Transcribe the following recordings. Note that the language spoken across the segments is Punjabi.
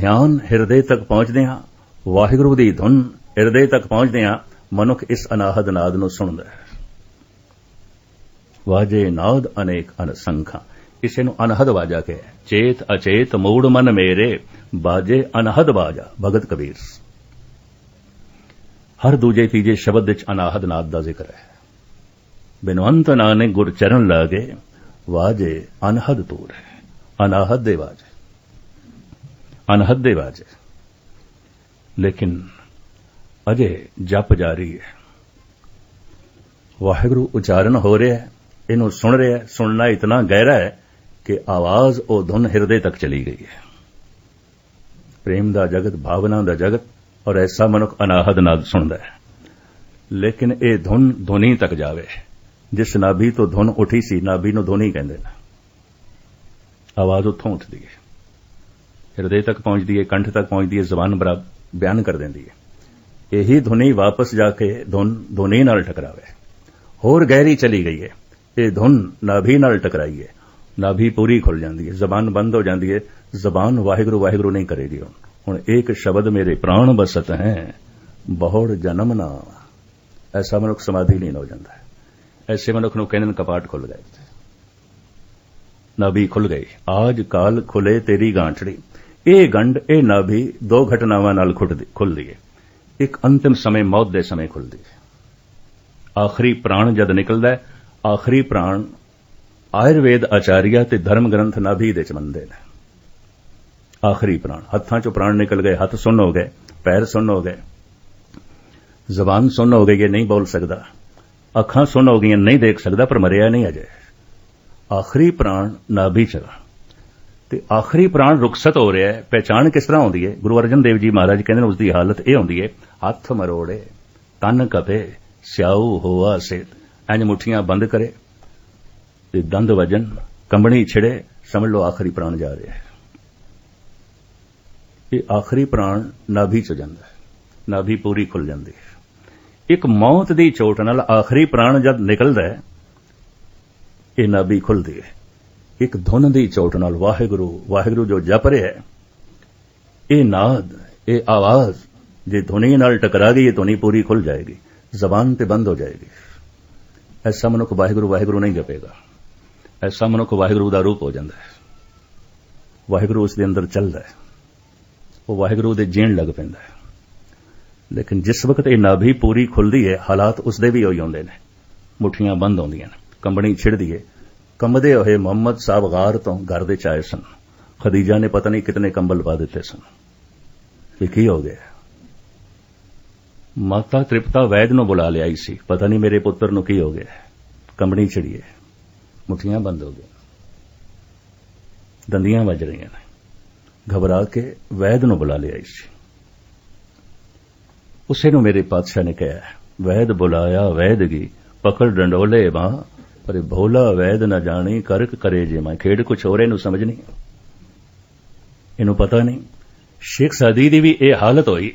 ਧਿਆਨ ਹਿਰਦੇ ਤੱਕ ਪਹੁੰਚਦੇ ਹਾਂ, ਵਾਹਿਗੁਰੂ ਦੀ ਧੁਨ ਹਿਰਦੇ ਤੱਕ ਪਹੁੰਚਦੇ ਹਾਂ, ਮਨੁੱਖ ਇਸ ਅਨਾਹਦ ਨਾਦ ਨੂੰ ਸੁਣਦਾ ਹੈ। ਵਾਜੇ ਨਾਦ ਅਨੇਕ ਅਨਸੰਖਾ ਇਸੇ ਨੂੰ ਅਨਹਦ ਵਾਜਾ ਕਹੇ, ਚੇਤ ਅਚੇਤ ਮੂੜ ਮਨ ਮੇਰੇ, ਬਾਜੇ ਅਨਹਦ ਵਾਜਾ, ਭਗਤ ਕਬੀਰ। ਹਰ ਦੂਜੇ ਤੀਜੇ ਸ਼ਬਦ ਵਿੱਚ ਅਨਾਹਦ ਨਾਦ ਦਾ ਜ਼ਿਕਰ ਹੈ। ਬਿਨਵੰਤ ਨਾਨਕ ਗੁਰਚਰਨ ਲਾਗੇ, ਵਾਜੇ ਅਨਹਦ ਤੂਰ ਹੈ, ਅਨਾਹਦ ਦੇ ਵਾਜੇ। ਅਨਹਦ ਦੇ ਵਾਜੇ ਲੇਕਿਨ ਅਜੇ ਜਪ ਜਾਰੀ ਹੈ। ਵਾਹਿਗੁਰੂ ਉਚਾਰਨ ਹੋ ਰਿਹਾ ਹੈ। ਇਹਨੂੰ ਸੁਣ ਰਿਹਾ ਹੈ। ਸੁਣਨਾ ਇਤਨਾ ਗਹਿਰਾ ਹੈ ਕਿ ਆਵਾਜ਼ ਉਹ ਧੁਨ ਹਿਰਦੇ ਤੱਕ ਚਲੀ ਗਈ ਹੈ। ਪ੍ਰੇਮ ਦਾ ਜਗਤ, ਭਾਵਨਾ ਦਾ ਜਗਤ ਔਰ ਐਸਾ ਮਨੁੱਖ ਅਨਾਹਦ ਨਾਲ ਸੁਣਦਾ ਹੈ। ਲੇਕਿਨ ਇਹ ਧੁਨ ਧੁਨੀ ਤੱਕ ਜਾਵੇ। ਜਿਸ ਨਾਭੀ ਤੋਂ ਧੁਨ ਉਠੀ ਸੀ, ਨਾਭੀ ਨੂੰ ਧੁਨੀ ਕਹਿੰਦੇ ਨੇ। ਆਵਾਜ਼ ਉੱਥੋਂ ਉੱਠਦੀ ਹੈ। ਹਿਰਦੇ ਤੱਕ ਪਹੁੰਚਦੀ ਹੈ, ਕੰਠ ਤੱਕ ਪਹੁੰਚਦੀ ਹੈ, ਜ਼ਬਾਨ ਬਰਾ, ਬਿਆਨ ਕਰ ਦਿੰਦੀ ਹੈ। ਇਹੀ ਧੁਨੀ ਵਾਪਸ ਜਾ ਕੇ ਧੁਨ, ਧੁਨੀ ਨਾਲ ਟਕਰਾਵੇ ਹੋਰ ਗਹਿਰੀ ਚਲੀ ਗਈ ਹੈ। ਇਹ ਧੁਨ ਨਾਭੀ ਨਾਲ ਟਕਰਾਈ ਹੈ। ਨਾਭੀ ਪੂਰੀ ਖੁੱਲ ਜਾਂਦੀ ਹੈ। ਜ਼ਬਾਨ ਬੰਦ ਹੋ ਜਾਂਦੀ ਹੈ। ਜ਼ਬਾਨ ਵਾਹਿਗੁਰੂ ਵਾਹਿਗੁਰੂ ਨਹੀਂ ਕਰੇਗੀ ਹੁਣ। ਹੁਣ ਇੱਕ ਸ਼ਬਦ ਮੇਰੇ ਪ੍ਰਾਣ ਬਸਤ ਹੈ। ਬਹੁੜ ਜਨਮ ਨਾ। ਐਸਾ ਮਨੁੱਖ ਸਮਾਧੀ ਲੀਨ ਹੋ ਜਾਂਦਾ ਹੈ। ਐਸੇ ਮਨੁੱਖ ਨੂੰ ਕਹਿੰਦੇ ਨੇ ਕਪਾਟ ਖੁੱਲ ਗਏ। ਨਾਭੀ ਖੁੱਲ ਗਈ। ਆਜ ਕਾਲ ਖੁੱਲੇ ਤੇਰੀ ਗਾਂਠੜੀ। ਇਹ ਗੰਢ, ਇਹ ਨਾਭੀ ਦੋ ਘਟਨਾਵਾਂ ਨਾਲ ਖੁੱਲਦੀ ਹੈ। ਇੱਕ ਅੰਤਿਮ ਸਮੇਂ, ਮੌਤ ਦੇ ਸਮੇਂ ਖੁੱਲਦੀ ਹੈ। ਆਖਰੀ ਪ੍ਰਾਣ ਜਦ ਨਿਕਲਦਾ ਹੈ, ਆਖਰੀ ਪ੍ਰਾਣ ਆਯੁਰਵੇਦ ਆਚਾਰੀਆ ਤੇ ਧਰਮ ਗ੍ਰੰਥ ਨਾਭੀ ਦੇ ਚ ਮੰਨਦੇ ਨੇ। ਆਖਰੀ ਪ੍ਰਾਣ, ਹੱਥਾਂ ਚੋਂ ਪ੍ਰਾਣ ਨਿਕਲ ਗਏ, ਹੱਥ ਸੁੰਨ ਹੋ ਗਏ, ਪੈਰ ਸੁੰਨ ਹੋ ਗਏ। ਜ਼ਬਾਨ ਸੁੰਨ ਹੋ ਗਈ ਇਹ ਨਹੀਂ ਬੋਲ ਸਕਦਾ। ਅੱਖਾਂ ਸੁੰਨ ਹੋ ਗਈਆਂ, ਨਹੀਂ ਦੇਖ ਸਕਦਾ, ਪਰ ਮਰਿਆ ਨਹੀਂ ਅਜੇ। ਆਖਰੀ ਪ੍ਰਾਣ ਨਾਭੀ ਚਲਾ ਤੇ ਆਖਰੀ ਪ੍ਰਾਣ ਰੁਖਸਤ ਹੋ ਰਿਹਾ ਹੈ। ਪਹਿਚਾਣ ਕਿਸ ਤਰ੍ਹਾਂ ਹੁੰਦੀ ਹੈ? ਗੁਰੂ ਅਰਜਨ ਦੇਵ ਜੀ ਮਹਾਰਾਜ ਕਹਿੰਦੇ ਨੇ ਉਸ ਦੀ ਹਾਲਤ ਇਹ ਹੁੰਦੀ ਹੈ, ਹੱਥ ਮਰੋੜੇ, ਤਨ ਕਪੇ, ਸਿਆਉ ਹੋਆ ਸੇ ਇੰਜ ਮੁਠੀਆਂ ਬੰਦ ਕਰੇ ਤੇ ਦੰਦ ਵਜਨ ਕੰਬਣੀ ਛਿੜੇ, ਸਮਝ ਲਓ ਆਖਰੀ ਪ੍ਰਾਣ ਜਾ ਰਿਹਾ ਹੈ। ਇਹ ਆਖਰੀ ਪ੍ਰਾਣ ਨਾਭੀ ਚ ਜਾਂਦਾ ਹੈ। ਨਾਭੀ ਪੂਰੀ ਖੁੱਲ ਜਾਂਦੀ ਹੈ। ਇੱਕ ਮੌਤ ਦੀ ਚੋਟ ਨਾਲ ਆਖਰੀ ਪ੍ਰਾਣ ਜਦ ਨਿਕਲਦਾ ਹੈ, ਇਹ ਨਾਭੀ ਖੁੱਲਦੀ ਹੈ। ਇੱਕ ਧੁਨ ਦੀ ਚੋਟ ਨਾਲ ਵਾਹਿਗੁਰੂ ਵਾਹਿਗੁਰੂ ਜੋ ਜਪ ਰਿਹਾ ਹੈ, ਇਹ ਨਾਦ, ਇਹ ਆਵਾਜ਼, ਜੇ ਧੁਨੀ ਨਾਲ ਟਕਰਾ ਗਈ, ਇਹ ਧੁਨੀ ਪੂਰੀ ਖੁੱਲ ਜਾਏਗੀ, ਜ਼ਬਾਨ ਤੇ ਬੰਦ ਹੋ ਜਾਏਗੀ। ਐਸਾ ਮਨੁੱਖ ਵਾਹਿਗੁਰੂ ਵਾਹਿਗੁਰੂ ਨਹੀਂ ਜਪੇਗਾ। ਐਸਾ ਮਨੁੱਖ ਵਾਹਿਗੁਰੂ ਦਾ ਰੂਪ ਹੋ ਜਾਂਦਾ ਹੈ। ਵਾਹਿਗੁਰੂ ਉਸ ਦੇ ਅੰਦਰ ਚੱਲਦਾ ਹੈ। ਉਹ ਵਾਹਿਗੁਰੂ ਦੇ ਜੀਣ ਲੱਗ ਪੈਂਦਾ ਹੈ। ਲੇਕਿਨ ਜਿਸ ਵਕਤ ਇਹ ਨਾਭੀ ਪੂਰੀ ਖੁੱਲਦੀ ਹੈ, ਹਾਲਾਤ ਉਸ ਦੇ ਵੀ ਹੋਈ ਹੁੰਦੇ ਨੇ। ਮੁਠੀਆਂ ਬੰਦ ਹੁੰਦੀਆਂ ਨੇ, ਕੰਬਣੀ ਛਿੜਦੀ ਹੈ। ਕੰਬਦੇ ਹੋਏ ਮੁਹੰਮਦ ਸਾਹਿਬ ਗਾਰ ਤੋਂ ਘਰ ਦੇ ਚਾਏ ਸਨ। ਖਦੀਜਾ ਨੇ ਪਤਾ ਨਹੀਂ ਕਿਤਨੇ ਕੰਬਲ ਪਾ ਦਿੱਤੇ ਸਨ। ਇਹ ਕੀ ਹੋ ਗਿਆ? ਮਾਤਾ ਤ੍ਰਿਪਤਾ ਵੈਦ ਨੂੰ ਬੁਲਾ ਲਿਆਈ ਸੀ। ਪਤਾ ਨਹੀਂ ਮੇਰੇ ਪੁੱਤਰ ਨੂੰ ਕੀ ਹੋ ਗਿਆ। ਕੰਬਣੀ ਚੜੀਏ ਮੁਠੀਆਂ ਬੰਦ ਹੋ ਗਈਆਂ। ਦੰਦੀਆਂ ਵੱਜ ਰਹੀਆਂ ਨੇ। ਘਬਰਾ ਕੇ ਵੈਦ ਨੂੰ ਬੁਲਾ ਲਿਆਈ ਸੀ। ਉਸੇ ਨੂੰ ਮੇਰੇ ਪਾਤਸ਼ਾਹ ਨੇ ਕਿਹਾ, ਵੈਦ ਬੁਲਾਇਆ ਵੈਦਗੀ ਪਕੜ ਡੰਡੋਲੇ ਬਾਹ ਪਰ ਭੋਲਾ ਵੈਦ ਨਾ ਜਾਣੀ, ਕਰਕ ਕਰੇ ਜੇ ਮੈਂ। ਖੇਡ ਕੁਛ ਹੋਰ ਇਹਨੂੰ ਸਮਝ ਨਹੀਂ। ਇਹਨੂੰ ਪਤਾ ਨਹੀਂ। ਸ਼ੇਖ ਸਾਦੀ ਦੀ ਵੀ ਇਹ ਹਾਲਤ ਹੋਈ।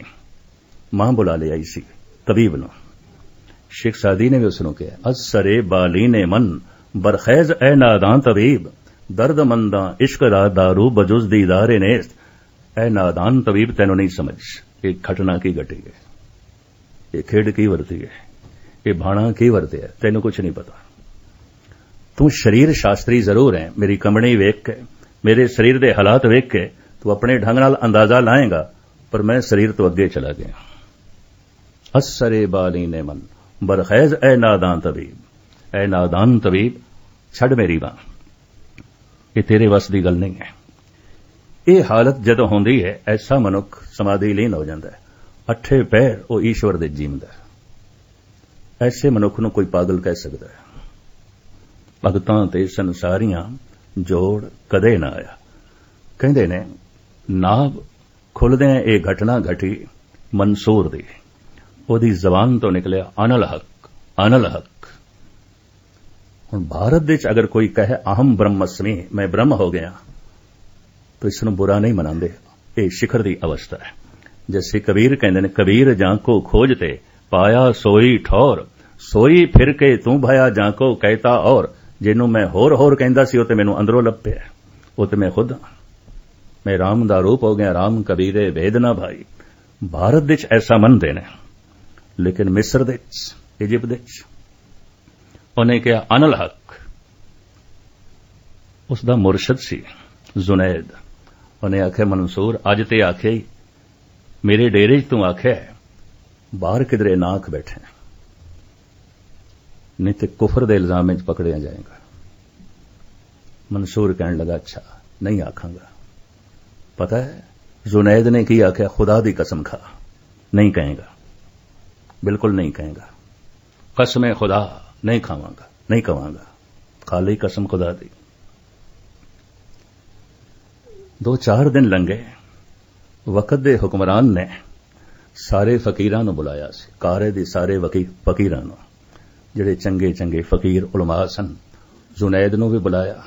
ਮਾਂ ਬੁਲਾ ਲਿਆਈ ਸੀ, ਤਬੀਬ ਨੂੰ। ਸ਼ੇਖ ਸਾਦੀ ਨੇ ਵੀ ਉਸ ਨੂੰ ਕਿਹਾ, ਅਸਰੇ ਬਾਲੀ ਨੇ ਮਨ, ਬਰਖੈਜ਼ ਐ ਨਾਦਾਂ ਤਬੀਬ। ਦਰਦ ਮੰਦਾਂ ਇਸ਼ਕ ਦਾ दारू ਬਜੁਜ਼ ਦੀਦਾਰੇ ਨੇਸਤ। ਐ ਨਾਦਾਨ ਤਬੀਬ ਤੈਨੂੰ ਨਹੀਂ ਸਮਝ ਇਹ ਘਟਨਾ ਕੀ ਘਟੀ ਹੈ? ਇਹ ਖੇਡ ਕੀ ਵਰਤੀ ਹੈ? ਇਹ ਬਾਣਾ ਕੀ ਵਰਤਿਆ? ਤੈਨੂੰ ਕੁਝ ਨਹੀਂ ਪਤਾ। ਤੂੰ ਸਰੀਰ ਸ਼ਾਸਤਰੀ ਜ਼ਰੂਰ ਹੈ। ਮੇਰੀ ਕੰਬਣੀ ਵੇਖ ਕੇ, ਮੇਰੇ ਸਰੀਰ ਦੇ ਹਾਲਾਤ ਵੇਖ ਕੇ ਤੂੰ ਆਪਣੇ ਢੰਗ ਨਾਲ ਅੰਦਾਜ਼ਾ ਲਾਏਗਾ, ਪਰ ਮੈਂ ਸਰੀਰ ਤੋਂ ਅੱਗੇ ਚਲਾ ਗਿਆ। ਅਸਰੇ ਬਾਲੀ ਨੇ ਮਨ, ਬਰਖੈਜ਼ ਐ ਨਾਦਾਨ ਤਬੀਬ ਐ ਨਾਦਾਨ ਤਬੀਬ ਛੱਡ ਮੇਰੀ ਬਾਹ। ਇਹ ਤੇਰੇ ਵਸ ਦੀ ਗੱਲ ਨਹੀਂ ਹੈ। ਇਹ ਹਾਲਤ ਜਦੋਂ ਹੁੰਦੀ ਹੈ, ਐਸਾ ਮਨੁੱਖ ਸਮਾਧੀ ਲੀਨ ਹੋ ਜਾਂਦਾ ਹੈ। ਅੱਠੇ ਪੈਰ ਉਹ ਈਸ਼ਵਰ ਦੇ ਜੀਵਦਾ ਹੈ। ਐਸੇ ਮਨੁੱਖ ਨੂੰ ਕੋਈ ਪਾਗਲ ਕਹਿ ਸਕਦਾ ਹੈ। ਭਗਤਾਂ ਤੇ ਸੰਸਾਰੀਆਂ ਜੋੜ ਕਦੇ ਨਾ ਆਇਆ। ਕਹਿੰਦੇ ਨੇ ਨਾਭ ਖੁੱਲਦਿਆਂ ਇਹ ਘਟਨਾ ਘਟੀ ਮਨਸੂਰ ਦੀ। ਉਹਦੀ ਜ਼ਬਾਨ ਤੋਂ ਨਿਕਲਿਆ ਅਨਲ ਹਕ ਅਨਲ ਹਕ। ਹੁਣ ਭਾਰਤ ਵਿੱਚ ਅਗਰ ਕੋਈ ਕਹੇ, ਅਹਮ ਬ੍ਰਹਮਸਮੀ, ਮੈਂ ਬ੍ਰਹਮ ਹੋ ਗਿਆ, ਤਾਂ ਇਸ ਨੂੰ ਬੁਰਾ ਨਹੀਂ ਮਨਾਉਂਦੇ ਇਹ ਸਿਖਰ ਦੀ ਅਵਸਥਾ ਹੈ। ਜੈਸੇ ਕਬੀਰ ਕਹਿੰਦੇ ਨੇ, ਕਬੀਰ ਜਾਂ ਕੋ ਖੋਜ ਤੇ ਪਾਇਆ ਸੋਈ ਠੌਰ, ਸੋਈ ਫਿਰ ਕੇ ਤੂੰ ਭਇਆ ਜਾਂ ਕੋ ਕਹਿਤਾ ਔਰ। ਜਿਹਨੂੰ ਮੈਂ ਹੋਰ ਹੋਰ ਕਹਿੰਦਾ ਸੀ, ਉਹ ਤੇ ਮੈਨੂੰ ਅੰਦਰੋਂ ਲੱਭਿਆ। ਉਹ ਤੇ ਮੈਂ ਖੁਦ ਹਾਂ ਮੈਂ ਰਾਮ ਦਾ ਰੂਪ ਹੋ ਗਿਆ, ਰਾਮ ਕਬੀਰੇ ਵੇਦ ਨਾ ਭਾਈ। ਭਾਰਤ ਵਿੱਚ ਐਸਾ ਮੰਨਦੇ ਨੇ, ਲੇਕਿਨ ਮਿਸਰ ਦੇ ਵਿੱਚ ਇਜਿਪਟ ਦੇ ਵਿੱਚ। ਉਹਨੇ ਕਿਹਾ, ਅਨਲ ਹਕ। ਉਸ ਦਾ ਮੁਰਸ਼ਿਦ ਸੀ, ਜ਼ੁਨੈਦ। ਉਹਨੇ ਆਖਿਆ, ਮਨਸੂਰ, ਅੱਜ ਤੇ ਆਖਿਆ ਮੇਰੇ ਡੇਰੇ 'ਚ ਤੂੰ ਆਖਿਆ ਬਾਹਰ ਕਿਧਰੇ ਨਾ ਆਖ ਬੈਠੇ ਨਹੀਂ ਤੇ ਕੁਫਰ ਦੇ ਇਲਜ਼ਾਮ ਵਿੱਚ ਪਕੜਿਆ ਜਾਏਗਾ ਮਨਸੂਰ ਕਹਿਣ ਲੱਗਾ ਅੱਛਾ ਨਹੀਂ ਆਖਾਂਗਾ ਪਤਾ ਹੈ ਜ਼ੁਨੈਦ ਨੇ ਕੀ ਆਖਿਆ ਖੁਦਾ ਦੀ ਕਸਮ ਖਾ ਨਹੀਂ ਕਹੇਗਾ ਬਿਲਕੁਲ ਨਹੀਂ ਕਹੇਗਾ ਕਸਮ ਹੈ ਖੁਦਾ ਨਹੀਂ ਖਾਵਾਂਗਾ ਨਹੀਂ ਕਵਾਂਗਾ ਖਾਲੀ ਕਸਮ ਖੁਦਾ ਦੀ ਦੋ ਚਾਰ ਦਿਨ ਲੰਘੇ ਵਕਤ ਦੇ ਹੁਕਮਰਾਨ ਨੇ ਸਾਰੇ ਫਕੀਰਾਂ ਨੂੰ ਬੁਲਾਇਆ ਸੀ ਕਾਰੇ ਦੇ ਸਾਰੇ ਫਕੀਰਾਂ ਨੂੰ ਜਿਹੜੇ ਚੰਗੇ ਚੰਗੇ ਫਕੀਰ ਉਲਮਾ ਸਨ, ਜ਼ੁਨੈਦ ਨੂੰ ਵੀ ਬੁਲਾਇਆ,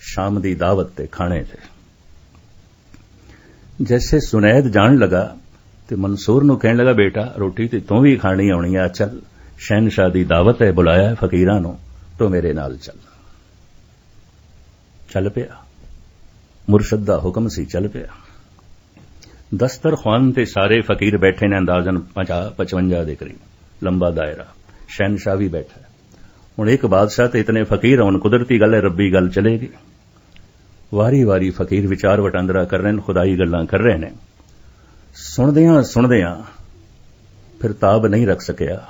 ਸ਼ਾਮ ਦੀ ਦਾਵਤ ਤੇ ਖਾਣੇ ਤੇ। ਜੈਸੇ ਸੁਨੈਦ ਜਾਣ ਲਗਾ ਤੇ ਮਨਸੂਰ ਨੂੰ ਕਹਿਣ ਲਗਾ, ਬੇਟਾ, ਰੋਟੀ ਤੇ ਤੂੰ ਵੀ ਖਾਣੀ ਆਉਣੀ ਆ, ਚੱਲ। ਸ਼ਹਿਨशाह ਦੀ ਦਾਵਤ ਹੈ ਬੁਲਾਇਆ ਫਕੀਰਾਂ ਨੂੰ, ਤੂੰ ਮੇਰੇ ਨਾਲ ਚੱਲ। ਚੱਲ ਪਿਆ। ਮੁਰਸ਼ਦ ਦਾ ਹੁਕਮ ਸੀ, ਚੱਲ ਪਿਆ। ਦਸਤਰਖਾਨ ਤੇ ਸਾਰੇ ਫਕੀਰ ਬੈਠੇ ਨੇ ਅੰਦਾਜ਼ਨ 50 55 ਦੇ ਕਰੀਬ, ਲੰਬਾ ਦਾਇਰਾ। ਸ਼ਹਿਨशाह ਵੀ ਬੈਠਾ ਹੁਣ ਇੱਕ ਬਾਦਸ਼ਾਹ ਤੇ ਇਤਨੇ ਫਕੀਰ ਹੋਣ ਕੁਦਰਤੀ ਗੱਲ ਹੈ, ਰੱਬੀ ਗੱਲ ਚਲੇਗੀ। ਵਾਰੀ ਵਾਰੀ ਫਕੀਰ ਵਿਚਾਰ ਵਟਾਂਦਰਾ ਕਰ ਰਹੇ ਨੇ, ਖੁਦਾਈ ਗੱਲਾਂ ਕਰ ਰਹੇ ਨੇ। ਸੁਣਦਿਆਂ ਸੁਣਦਿਆਂ ਫਿਰ ਤਾਬ ਨਹੀਂ ਰੱਖ ਸਕਿਆ।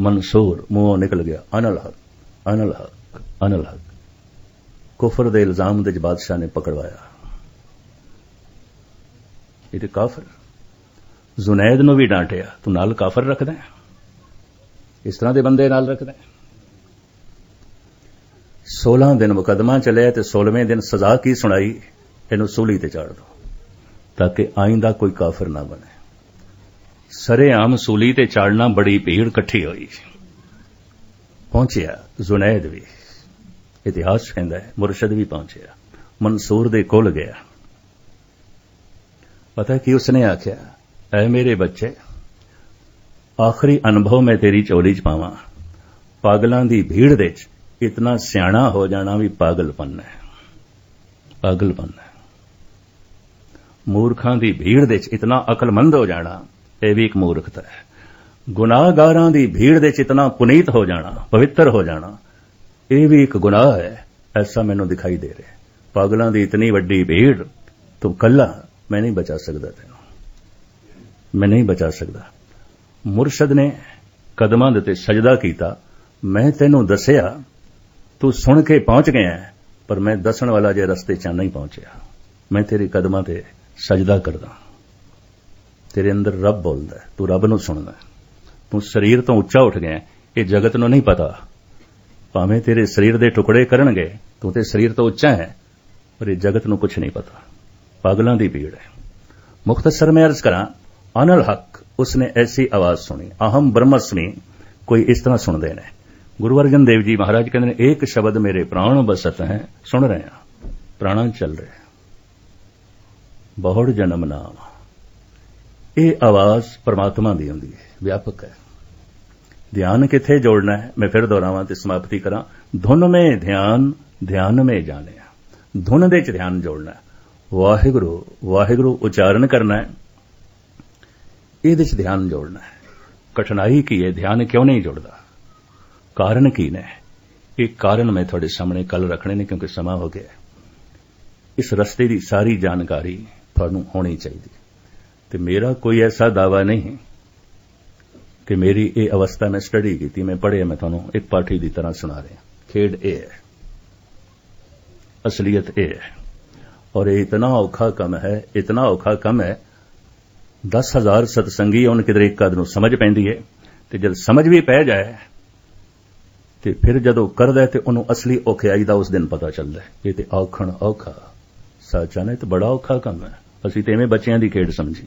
ਮਨਸੂਰ ਮੂੰਹੋਂ ਨਿਕਲ ਗਿਆ, ਅਨਲ ਹਕ ਅਨਲ ਹਕ ਅਨਲ ਹਕ। ਕੁਫਰ ਦੇ ਇਲਜ਼ਾਮ ਦੇ ਬਾਦਸ਼ਾਹ ਨੇ ਪਕੜਵਾਇਆ। ਇਹ ਤੇ ਕਾਫਰ। ਜ਼ੁਨੈਦ ਨੂੰ ਵੀ ਡਾਂਟਿਆ, ਤੂੰ ਨਾਲ ਕਾਫਰ ਰੱਖਦਾ ਇਸ ਤਰ੍ਹਾਂ ਦੇ ਬੰਦੇ ਨਾਲ ਰੱਖਦੇ 16 ਦਿਨ ਮੁਕਦਮਾ ਚੱਲਿਆ ਤੇ 16ਵੇਂ ਦਿਨ ਸਜ਼ਾ ਕੀ ਸੁਣਾਈ? ਇਹਨੂੰ ਸੂਲੀ ਤੇ ਚਾੜ ਦੋ, ਤਾਂ ਕਿ ਆਇੰਦਾ ਕੋਈ ਕਾਫਰ ਨਾ ਬਣੇ। ਸਰੇ ਆਮ ਸੂਲੀ ਤੇ ਚਾੜਨਾ ਬੜੀ ਭੀੜ ਇਕੱਠੀ ਹੋਈ। ਪਹੁੰਚਿਆ ਜ਼ੁਨੈਦ ਵੀ। ਇਤਿਹਾਸ ਕਹਿੰਦਾ ਹੈ, ਮੁਰਸ਼ਦ ਵੀ ਪਹੁੰਚਿਆ। ਮਨਸੂਰ ਦੇ ਕੋਲ ਗਿਆ। ਪਤਾ ਕਿ ਉਸਨੇ ਆਖਿਆ? ਐ ਮੇਰੇ ਬੱਚੇ ਆਖਰੀ ਅਨੁਭਵ ਮੈਂ ਤੇਰੀ ਚੋਲੀ ਚ ਪਾਵਾਂ। ਪਾਗਲਾਂ ਦੀ ਭੀੜ ਦੇ ਚ ਇਤਨਾ ਸਿਆਣਾ ਹੋ ਜਾਣਾ ਵੀ ਪਾਗਲਪਨ ਹੈ। ਪਾਗਲਪਨ ਹੈ। ਮੂਰਖਾਂ ਦੀ ਭੀੜ ਦੇ ਚ ਇਤਨਾ ਅਕਲਮੰਦ ਹੋ ਜਾਣਾ, ਇਹ ਵੀ ਇੱਕ ਮੂਰਖਤਾ ਹੈ। ਗੁਨਾਹਗਾਰਾਂ ਦੀ ਭੀੜ ਦੇ ਚ ਇਤਨਾ ਪੁਨੀਤ ਹੋ ਜਾਣਾ, ਪਵਿੱਤਰ ਹੋ ਜਾਣਾ, ਇਹ ਵੀ ਇੱਕ ਗੁਨਾਹ ਹੈ, ਐਸਾ ਮੈਨੂੰ ਦਿਖਾਈ ਦੇ ਰਿਹਾ। ਪਾਗਲਾਂ ਦੀ ਇਤਨੀ ਵੱਡੀ ਭੀੜ, ਤੂੰ ਕੱਲਾ, ਮੈਂ ਨਹੀਂ ਬਚਾ ਸਕਦਾ ਤੈਨੂੰ। ਮੈਂ ਨਹੀਂ ਬਚਾ ਸਕਦਾ। ਮੁਰਸ਼ਦ ਨੇ ਕਦਮਾਂ ਦੇ ਤੇ ਸਜਦਾ ਕੀਤਾ, ਮੈਂ ਤੈਨੂੰ ਦੱਸਿਆ, ਤੂੰ ਸੁਣ ਕੇ ਪਹੁੰਚ ਗਿਆ ਪਰ ਮੈਂ ਦੱਸਣ ਵਾਲਾ ਜੇ ਰਸਤੇ 'ਚ ਨਹੀਂ ਪਹੁੰਚਿਆ। ਮੈਂ ਤੇਰੇ ਕਦਮਾਂ ਤੇ ਸਜਦਾ ਕਰਦਾ ਤੇਰੇ ਅੰਦਰ ਰੱਬ ਬੋਲਦਾ ਤੂੰ ਰੱਬ ਨੂੰ ਸੁਣਦਾ ਤੂੰ ਸਰੀਰ ਤੋਂ ਉੱਚਾ ਉੱਠ ਗਿਆ ਇਹ ਜਗਤ ਨੂੰ ਨਹੀਂ ਪਤਾ। ਭਾਵੇਂ ਤੇਰੇ ਸਰੀਰ ਦੇ ਟੁਕੜੇ ਕਰਨਗੇ, ਤੂੰ ਤੇ ਸਰੀਰ ਤੋਂ ਉੱਚਾ ਹੈ, ਪਰ ਇਹ ਜਗਤ ਨੂੰ ਕੁਝ ਨਹੀਂ ਪਤਾ। ਪਾਗਲਾਂ ਦੀ ਭੀੜ ਹੈ। ਮੁਖਤਸਰ ਮੈਂ ਅਰਜ਼ ਕਰਾਂ, ਅਨਲ ਹਕ। ਉਸਨੇ ਐਸੀ ਆਵਾਜ਼ ਸੁਣੀ। ਅਹਮ ਬ੍ਰਹਮਸਮੀ ਕੋਈ ਇਸ ਤਰ੍ਹਾਂ ਸੁਣਦੇ ਨੇ। ਗੁਰੂ ਅਰਜਨ ਦੇਵ ਜੀ ਮਹਾਰਾਜ ਕਹਿੰਦੇ ਨੇ ਇੱਕ ਸ਼ਬਦ ਮੇਰੇ ਪ੍ਰਾਣ ਬਸਤ ਹੈ, ਸੁਣ ਰਹੇ ਹਾਂ। ਪ੍ਰਾਣਾਂ ਚੱਲ ਰਿਹਾ ਬਹੁੜ ਜਨਮ ਨਾਮ। ਇਹ ਆਵਾਜ਼ ਪਰਮਾਤਮਾ ਦੀ ਹੁੰਦੀ ਹੈ, ਵਿਆਪਕ ਹੈ। ਧਿਆਨ ਕਿੱਥੇ ਜੋੜਨਾ ਹੈ? ਮੈਂ ਫਿਰ ਦੁਹਰਾਵਾਂ ਤੇ ਸਮਾਪਤੀ ਕਰਾਂ। ਧੁਨ ਮੇ ਧਿਆਨ ਧਿਆਨ ਮੇ ਜਾਣਿਆ। ਧੁਨ ਦੇ ਚ ਧਿਆਨ ਜੋੜਨਾ ਵਾਹਿਗੁਰੂ ਵਾਹਿਗੁਰੂ ਉਚਾਰਨ ਕਰਨਾ ਹੈ। ਇਹਦੇ ਚ ਧਿਆਨ ਜੋੜਨਾ ਹੈ। ਕਠਿਨਾਈ ਕੀ ਹੈ? ਧਿਆਨ ਕਿਉਂ ਨਹੀਂ ਜੁੜਦਾ? ਕਾਰਨ ਕੀ ਨੇ? ਇਹ ਕਾਰਨ ਮੈਂ ਤੁਹਾਡੇ ਸਾਹਮਣੇ ਕੱਲ ਰੱਖਣੇ ਨੇ ਕਿਉਂਕਿ ਸਮਾਂ ਹੋ ਗਿਆ ਇਸ ਰਸਤੇ ਦੀ ਸਾਰੀ ਜਾਣਕਾਰੀ ਤੁਹਾਨੂੰ ਹੋਣੀ ਚਾਹੀਦੀ। ਤੇ ਮੇਰਾ ਕੋਈ ਐਸਾ ਦਾਵਾ ਨਹੀਂ ਕਿ ਮੇਰੀ ਇਹ ਅਵਸਥਾ ਮੈਂ ਸਟੱਡੀ ਕੀਤੀ, ਮੈਂ ਪੜ੍ਹਿਆ, ਮੈਂ ਤੁਹਾਨੂੰ ਇੱਕ ਪਾਠੀ ਦੀ ਤਰ੍ਹਾਂ ਸੁਣਾ ਰਿਹਾ। ਖੇਡ ਇਹ ਹੈ। ਅਸਲੀਅਤ ਇਹ ਹੈ। ਔਰ ਇਹ ਇਤਨਾ ਔਖਾ ਕੰਮ ਹੈ, ਇਤਨਾ ਔਖਾ ਕੰਮ ਹੈ 10000 ਸਤਸੰਗੀ ਉਹਨ ਕਿਧਰੇ ਇੱਕ ਨੂੰ ਸਮਝ ਪੈਂਦੀ ਹੈ ਤੇ ਜਦ ਸਮਝ ਵੀ ਪੈ ਜਾਏ, ਤੇ ਫਿਰ ਜਦੋਂ ਕਰਦਾ ਤੇ ਉਹਨੂੰ ਅਸਲੀ ਔਖਿਆਈ ਦਾ ਉਸ ਦਿਨ ਪਤਾ ਚੱਲਦਾ ਇਹ ਤੇ ਔਖਣ ਔਖਾ, ਸੱਚਾ ਨੇ ਤੇ ਬੜਾ ਔਖਾ ਕੰਮ ਹੈ ਅਸੀਂ ਤੇ ਐਵੇਂ ਬੱਚਿਆਂ ਦੀ ਖੇਡ ਸਮਝੀ।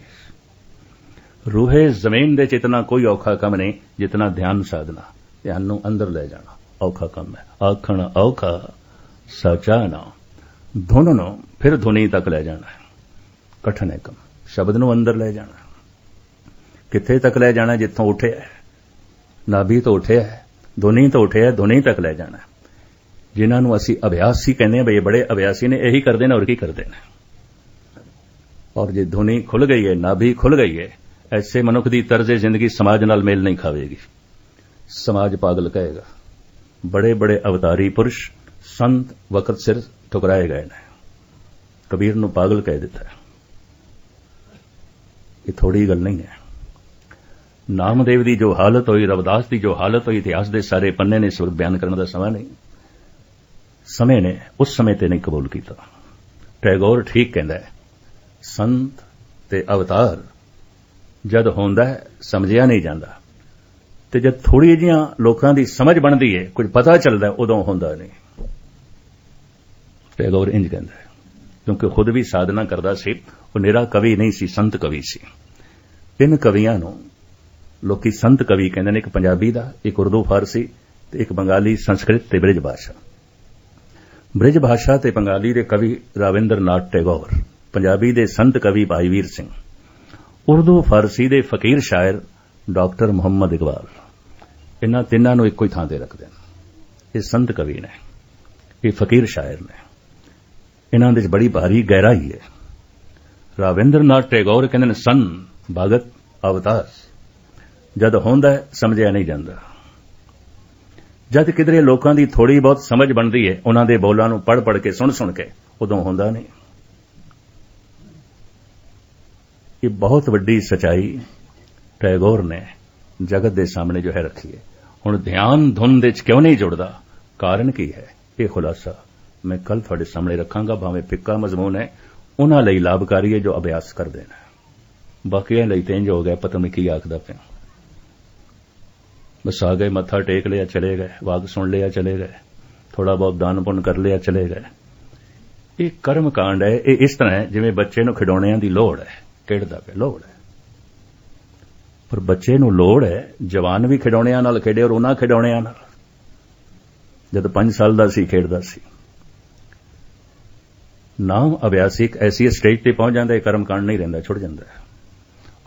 ਰੂਹੇ ਜ਼ਮੀਨ ਦੇ ਚਿਤਨਾ ਕੋਈ ਔਖਾ ਕੰਮ ਨਹੀਂ, ਜਿਤਨਾ ਧਿਆਨ ਸਾਧਨਾ। ਧਿਆਨ ਨੂੰ ਅੰਦਰ ਲੈ ਜਾਣਾ, ਔਖਾ ਕੰਮ ਹੈ ਆਖਣ ਔਖਾ, ਸੱਚਾ ਨਾ, ਧੁਨ ਨੂੰ ਫਿਰ ਧੁਨੀ ਤੱਕ ਲੈ ਜਾਣਾ ਕਠਿਨ ਹੈ ਕੰਮ। ਸ਼ਬਦ ਨੂੰ ਅੰਦਰ ਲੈ ਜਾਣਾ। ਕਿੱਥੇ ਤੱਕ ਲੈ ਜਾਣਾ ਜਿੱਥੋਂ ਉੱਠਿਆ ਨਾਭੀ ਤੋਂ ਉੱਠਿਆ ਦੋਨੀ ਤੋਂ ਉੱਠਿਆ ਦੋਨੀ ਤੱਕ ਲੈ ਜਾਣਾ। ਜਿਨ੍ਹਾਂ ਨੂੰ ਅਸੀਂ ਅਭਿਆਸੀ ਕਹਿੰਦੇ ਆ ਬਈ ਬੜੇ ਅਭਿਆਸੀ ਨੇ, ਇਹੀ ਕਰਦੇ ਨੇ ਔਰ ਕੀ ਕਰਦੇ ਨੇ? ਔਰ ਜੇ ਧੁਨੀ ਖੁੱਲ ਗਈ ਹੈ, ਨਾਭੀ ਖੁੱਲ ਗਈ ਹੈ, ਐਸੇ ਮਨੁੱਖ ਦੀ ਤਰਜ਼ੇ ਜ਼ਿੰਦਗੀ ਸਮਾਜ ਨਾਲ ਮੇਲ ਨਹੀਂ ਖਾਵੇਗੀ। ਸਮਾਜ ਪਾਗਲ ਕਹੇਗਾ, ਬੜੇ ਬੜੇ ਅਵਤਾਰੀ ਪੁਰਸ਼, ਸੰਤ, ਵਕਤ ਸਿਰ ਠੁਕਰਾਏ ਗਏ ਨੇ। ਕਬੀਰ ਨੂੰ ਪਾਗਲ ਕਹਿ ਦਿੱਤਾ ਇਹ ਥੋੜੀ ਗੱਲ ਨਹੀਂ ਹੈ। ਨਾਮਦੇਵ ਦੀ ਜੋ ਹਾਲਤ ਹੋਈ, ਰਵਦਾਸ ਦੀ ਜੋ ਹਾਲਤ ਹੋਈ, ਇਤਿਹਾਸ ਦੇ ਸਾਰੇ ਪੰਨੇ ਨੇ ਇਸ ਵਕਤ ਬਿਆਨ ਕਰਨ ਦਾ ਸਮਾਂ ਨਹੀਂ। ਸਮੇਂ ਨੇ ਉਸ ਸਮੇਂ ਤੇ ਨਹੀਂ ਕਬੂਲ ਕੀਤਾ। ਟੈਗੋਰ ਠੀਕ ਕਹਿੰਦਾ ਹੈ, ਸੰਤ ਤੇ ਅਵਤਾਰ ਜਦ ਹੁੰਦਾ ਸਮਝਿਆ ਨਹੀਂ ਜਾਂਦਾ। ਤੇ ਜਦ ਥੋੜੀ ਜੀਆਂ ਲੋਕਾਂ ਦੀ ਸਮਝ ਬਣਦੀ ਏ ਕੁਝ ਪਤਾ ਚੱਲਦਾ ਉਦੋਂ ਹੁੰਦਾ ਨਹੀਂ। ਟੈਗੋਰ ਇੰਜ ਕਹਿੰਦਾ ਹੈ, ਕਿਉਂਕਿ ਖੁਦ ਵੀ ਸਾਧਨਾ ਕਰਦਾ ਸੀ ਉਹ ਨਿਰਾ ਕਵੀ ਨਹੀਂ ਸੀ, ਸੰਤ ਕਵੀ ਸੀ। ਤਿੰਨ ਕਵੀਆਂ ਨੂੰ ਲੋਕੀ ਸੰਤ ਕਵੀ ਕਹਿੰਦੇ ਨੇ, ਇੱਕ ਪੰਜਾਬੀ ਦਾ, ਇੱਕ ਉਰਦੂ ਫਾਰਸੀ ਤੇ ਇੱਕ ਬੰਗਾਲੀ ਸੰਸਕ੍ਰਿਤ ਤੇ ਬ੍ਰਿਜ ਭਾਸ਼ਾ। ਬ੍ਰਿਜ ਭਾਸ਼ਾ ਤੇ ਬੰਗਾਲੀ ਦੇ ਕਵੀ ਰਾਵਿੰਦਰਨਾਥ ਟੈਗੋਰ, ਪੰਜਾਬੀ ਦੇ ਸੰਤ ਕਵੀ ਭਾਈ ਵੀਰ ਸਿੰਘ, ਉਰਦੂ ਫਾਰਸੀ ਦੇ ਫਕੀਰ ਸ਼ਾਇਰ ਡਾਕਟਰ ਮੁਹੰਮਦ ਇਕਬਾਲ, ਇਹਨਾਂ ਤਿੰਨਾਂ ਨੂੰ ਇੱਕੋ ਹੀ ਥਾਂ ਤੇ ਰੱਖਦੇ ਨੇ। ਇਹ ਸੰਤ ਕਵੀ ਨੇ, ਇਹ ਫਕੀਰ ਸ਼ਾਇਰ ਨੇ। ਇਹਨਾਂ ਦੇ ਵਿੱਚ ਬੜੀ ਭਾਰੀ ਗਹਿਰਾਈ ਹੈ। ਰਾਵਿੰਦਰਨਾਥ ਟੈਗੋਰ ਕਹਿੰਦੇ ਨੇ ਸੰ ਭਗਤ ਅਵਤਾਰ। ਜਦ ਹੁੰਦਾ ਸਮਝਿਆ ਨਹੀਂ ਜਾਂਦਾ। ਜਦ ਕਿਧਰੇ ਲੋਕਾਂ ਦੀ ਥੋੜੀ ਬਹੁਤ ਸਮਝ ਬਣਦੀ ਹੈ, ਉਹਨਾਂ ਦੇ ਬੋਲਾਂ ਨੂੰ ਪੜ ਪੜ ਕੇ ਸੁਣ ਸੁਣ ਕੇ, ਉਦੋਂ ਹੁੰਦਾ ਨਹੀਂ। ਇਹ ਬਹੁਤ ਵੱਡੀ ਸਚਾਈ ਟੈਗੋਰ ਨੇ ਜਗਤ ਦੇ ਸਾਹਮਣੇ ਜੋ ਹੈ ਰੱਖੀ ਹੈ। ਹੁਣ ਧਿਆਨ ਧੁਨ ਦੇ ਵਿੱਚ ਕਿਉਂ ਨਹੀਂ ਜੁੜਦਾ? ਕਾਰਨ ਕੀ ਹੈ? ਇਹ ਖੁਲਾਸਾ ਮੈਂ ਕੱਲ ਤੁਹਾਡੇ ਸਾਹਮਣੇ ਰੱਖਾਂਗਾ, ਭਾਵੇਂ ਫਿੱਕਾ ਮਜ਼ਮੂਨ ਹੈ ਉਹਨਾਂ ਲਈ ਲਾਭਕਾਰੀ ਹੈ ਜੋ ਅਭਿਆਸ ਕਰਦੇ ਨੇ। ਬਾਕੀਆਂ ਲਈ ਤੇ ਇੰਜ ਹੋ ਗਿਆ, ਪਤਾ ਨਹੀਂ ਕੀ ਆਖਦਾ ਪਿਆ। ਬਸ ਆ ਗਏ, ਮੱਥਾ ਟੇਕ ਲਿਆ, ਚਲੇ ਗਏ। ਵਾਗ ਸੁਣ ਲਿਆ, ਚਲੇ ਗਏ। ਥੋੜਾ ਬਹੁਤ ਦਾਨ ਪੁੰਨ ਕਰ ਲਿਆ, ਚਲੇ ਗਏ। ਇਹ ਕਰਮ ਕਾਂਡ ਹੈ, ਇਹ ਇਸ ਤਰ੍ਹਾਂ ਹੈ, ਜਿਵੇਂ ਬੱਚੇ ਨੂੰ ਖਿਡੌਣਿਆਂ ਦੀ ਲੋੜ ਹੈ। ਖੇਡਦਾ ਪਿਆ, ਲੋੜ ਹੈ। ਪਰ ਬੱਚੇ ਨੂੰ ਲੋੜ ਹੈ, ਜਵਾਨ ਵੀ ਖਿਡੌਣਿਆਂ ਨਾਲ ਖੇਡੇ ਔਰ ਉਹਨਾਂ ਖਿਡੌਣਿਆਂ ਨਾਲ। ਜਦ 5 ਸਾਲ ਦਾ ਸੀ, ਖੇਡਦਾ ਸੀ। ਨਾਮ ਅਭਿਆਸਿਕ ਐਸੀ ਸਟੇਜ ਤੇ ਪਹੁੰਚ ਜਾਂਦਾ ਹੈ, ਕਰਮ ਕਾਂਡ ਨਹੀਂ ਰਹਿੰਦਾ, ਛੁੱਟ ਜਾਂਦਾ ਹੈ।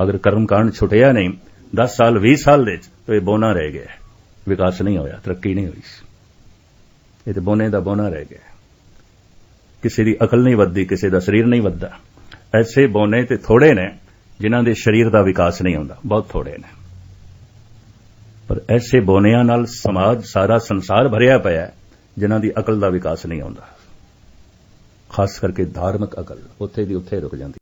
ਅਗਰ ਕਰਮ ਕਾਂਡ ਛੁੱਟਿਆ ਨਹੀਂ 10 ਸਾਲ 20 ਸਾਲ ਦੇ ਚ ਇਹ ਬੋਨਾ ਰਹਿ ਗਿਆ ਵਿਕਾਸ ਨਹੀਂ ਹੋਇਆ, ਤਰੱਕੀ ਨਹੀਂ ਹੋਈ ਇਹ ਤੇ ਬੋਨੇ ਦਾ ਬੋਨਾ ਰਹਿ ਗਿਆ ਕਿਸੇ ਦੀ ਅਕਲ ਨਹੀਂ ਵੱਧਦੀ, ਕਿਸੇ ਦਾ ਸਰੀਰ ਨਹੀਂ ਵੱਧਦਾ। ਐਸੇ ਬੋਨੇ ਤੇ ਥੋੜੇ ਨੇ ਜਿਨ੍ਹਾਂ ਦੇ ਸਰੀਰ ਦਾ ਵਿਕਾਸ ਨਹੀਂ ਹੁੰਦਾ, ਬਹੁਤ ਥੋੜੇ ਨੇ। ਪਰ ਐਸੇ ਬੋਨਿਆਂ ਨਾਲ ਸਮਾਜ, ਸਾਰਾ ਸੰਸਾਰ ਭਰਿਆ ਪਿਆ ਹੈ, ਜਿਨ੍ਹਾਂ ਦੀ ਅਕਲ ਦਾ ਵਿਕਾਸ ਨਹੀਂ ਹੁੰਦਾ। ਖਾਸ ਕਰਕੇ ਧਾਰਮਿਕ ਅਕਲ ਉੱਥੇ ਦੀ ਉੱਥੇ ਰੁਕ ਜਾਂਦੀ